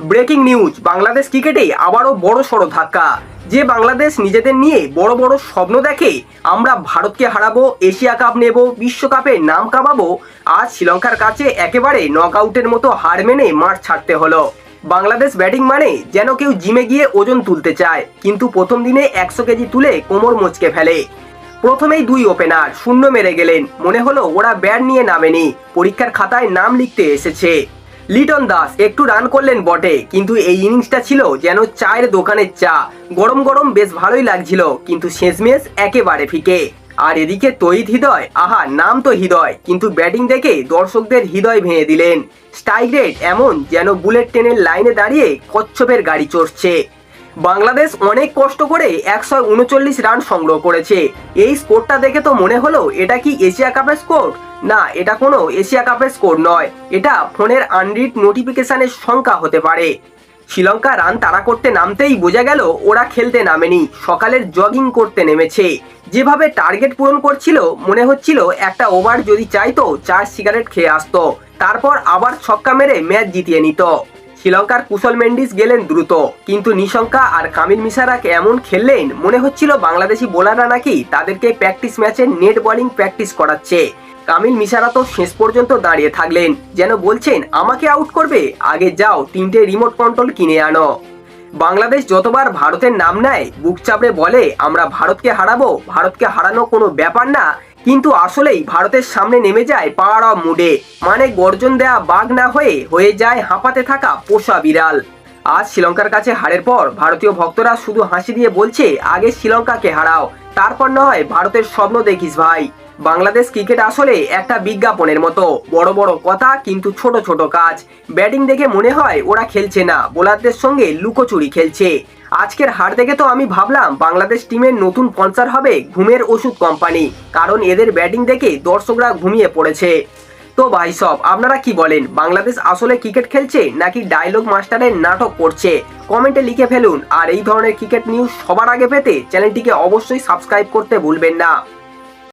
Breaking news, Bangladesh ক্রিকেটে আবারও বড় সড়ো ধাক্কা। যে বাংলাদেশ নিজেদের নিয়ে বড় বড় স্বপ্ন দেখে, আমরা ভারতকে হারাবো, এশিয়া কাপ নেব, বিশ্বকাপে নাম কামাবো, আজ শ্রীলঙ্কার কাছে একেবারে নকআউটের মতো হার মেনে মাঠ ছাড়তে হলো। বাংলাদেশ ব্যাটিং মানে যেন কেউ জিমে গিয়ে ওজন তুলতে চায়, কিন্তু প্রথম দিনে একশো কেজি তুলে কোমর মুচকে ফেলে। প্রথমেই দুই ওপেনার শূন্য মেরে গেলেন, মনে হলো ওরা ব্যাট নিয়ে নামেনি, পরীক্ষার খাতায় নাম লিখতে এসেছে। লিটন দাস একটু রান করলেন বটে, কিন্তু এই ইনিংসটা ছিল যেন চায়ের দোকানের চা। গরম গরম বেশ ভালোই লাগছিল, কিন্তু শেষমেশ একেবারে ফিকে। আর এদিকে তৈত হৃদয়, আহা, নাম তো হৃদয়, কিন্তু ব্যাটিং দেখে দর্শকদের হৃদয় ভেঙে দিলেন। স্ট্রাইক রেট এমন যেন বুলেট ট্রেনের লাইনে দাঁড়িয়ে কচ্ছপের গাড়ি চড়ছে। বাংলাদেশ অনেক কষ্ট করে একশো উনচল্লিশ রান সংগ্রহ করেছে। এই স্কোরটা দেখে তো মনে হলো, এটা কি এশিয়া কাপের স্কোর? না, এটা কোনো এশিয়া কাপের স্কোর নয়। এটা ফোনের আনরিড নোটিফিকেশনের সংখ্যা হতে পারে। শ্রীলঙ্কা রান তাড়া করতে নামতেই বোঝা গেল, ওরা খেলতে নামেনি। সকালের জগিং করতে নেমেছে। যেভাবে টার্গেট পূরণ করছিল, মনে হচ্ছিল একটা ওভার যদি চাইতো, চার সিগারেট খেয়ে আসতো। তারপর আবার ছক্কা মেরে ম্যাচ জিতিয়ে নিত। শ্রীলঙ্কার কুশল মেন্ডিস গেলেন দ্রুত, কিন্তু নিশঙ্কা আর কামিল মিসারাক এমন খেললেন, মনে হচ্ছিল বাংলাদেশি বোলাররা নাকি তাদেরকে প্র্যাকটিস ম্যাচে নেট বোলিং প্র্যাকটিস করাচ্ছে। কামিল মিশারা তো শেষ পর্যন্ত দাঁড়িয়ে থাকলেন, যেন বলছেন, আমাকে আউট করবে, আগে যাও, তিনটে রিমোট কন্ট্রোল কিনে আনো। বাংলাদেশ যতবার ভারতের নাম নেয়, বুক চাপড়ে বলে, আমরা ভারতকে হারাবো, ভারতকে হারানো কোনো ব্যাপার না কিন্তু আসলেই ভারতের সামনে নেমে যায় অফ মুডে। মানে গর্জন দেয়া বাঘ না হয়ে হয়ে যায় হাঁপাতে থাকা পোষা বিড়াল। আজ শ্রীলঙ্কার কাছে হারের পর ভারতীয় ভক্তরা শুধু হাসি দিয়ে বলছে, আগে শ্রীলঙ্কাকে হারাও, তারপর নয় ভারতের স্বপ্ন দেখিস ভাই। বাংলাদেশ ক্রিকেট আসলে একটা বিজ্ঞাপনের মতো। বড় বড় কথা, কিন্তু ছোট ছোট কাজ। ব্যাটিং দেখে মনে হয় ওরা খেলছে না। বোলারদের সঙ্গে লুকোচুরি খেলছে। আজকের হার দেখে তো আমি ভাবলাম, বাংলাদেশ টিমের নতুন পঞ্চার হবে ঘুমের ওষুধ কোম্পানি। কারণ এদের ব্যাটিং দেখে দর্শকরা ঘুমিয়ে পড়েছে। তো ভাই সব, আপনারা কি বলেন? বাংলাদেশ আসলে ক্রিকেট খেলছে নাকি ডায়লগ মাস্টারের নাটক করছে? কমেন্টে লিখে ফেলুন। আর এই ধরনের ক্রিকেট নিউজ সবার আগে পেতে চ্যানেলটিকে অবশ্যই সাবস্ক্রাইব করতে ভুলবেন না।